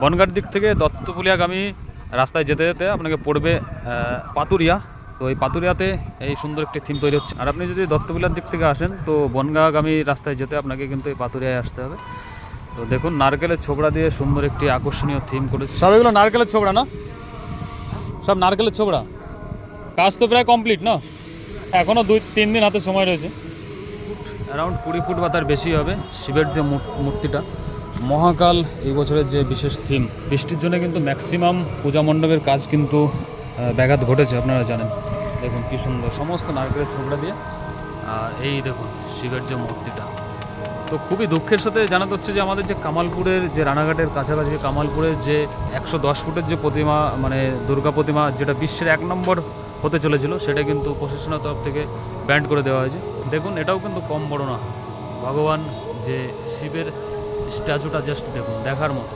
বনগাঁর দিক থেকে দত্তপুলিয়াগামী রাস্তায় যেতে যেতে আপনাকে পড়বে পাতুরিয়া। তো এই পাতুরিয়াতে এই সুন্দর একটি থিম তৈরি হচ্ছে। আর আপনি যদি দত্তপুলিয়ার দিক থেকে আসেন, তো বনগাঁগামী রাস্তায় যেতে আপনাকে কিন্তু এই পাতুরিয়ায় আসতে হবে। তো দেখুন, নারকেলের ছোবড়া দিয়ে সুন্দর একটি আকর্ষণীয় থিম করেছে। সব এগুলো নারকেলের ছোবড়া না? সব নারকেলের ছোবড়া? কাজ তো প্রায় কমপ্লিট, না? এখনও দুই, তিন দিন হাতে সময় রয়েছে। অ্যারাউন্ড কুড়ি ফুট বা তার বেশি হবে, শিবের যে মূর্তিটা। মহাকাল এই বছরের যে বিশেষ থিম বৃষ্টির জন্য কিন্তু ম্যাক্সিমাম পূজা মণ্ডপের কাজ কিন্তু ব্যাঘাত ঘটেছে, আপনারা জানেন। দেখুন কি সুন্দর, সমস্ত নারকেলের ছোকরা দিয়ে, আর এই দেখুন শিবের যে মূর্তিটা। তো খুবই দুঃখের সাথে জানাতে হচ্ছে যে আমাদের যে কামালপুরের যে রানাঘাটের কাছাকাছি, কামালপুরের যে একশো দশ ফুটের যে প্রতিমা মানে দুর্গা প্রতিমা, যেটা বিশ্বের এক নম্বর হতে চলেছিল, সেটা কিন্তু প্রশাসনের তরফ থেকে ব্যান্ড করে দেওয়া হয়েছে। দেখুন, এটাও কিন্তু কম বড় না। ভগবান যে শিবের স্ট্যাচুটা জাস্ট দেখুন দেখার মতো।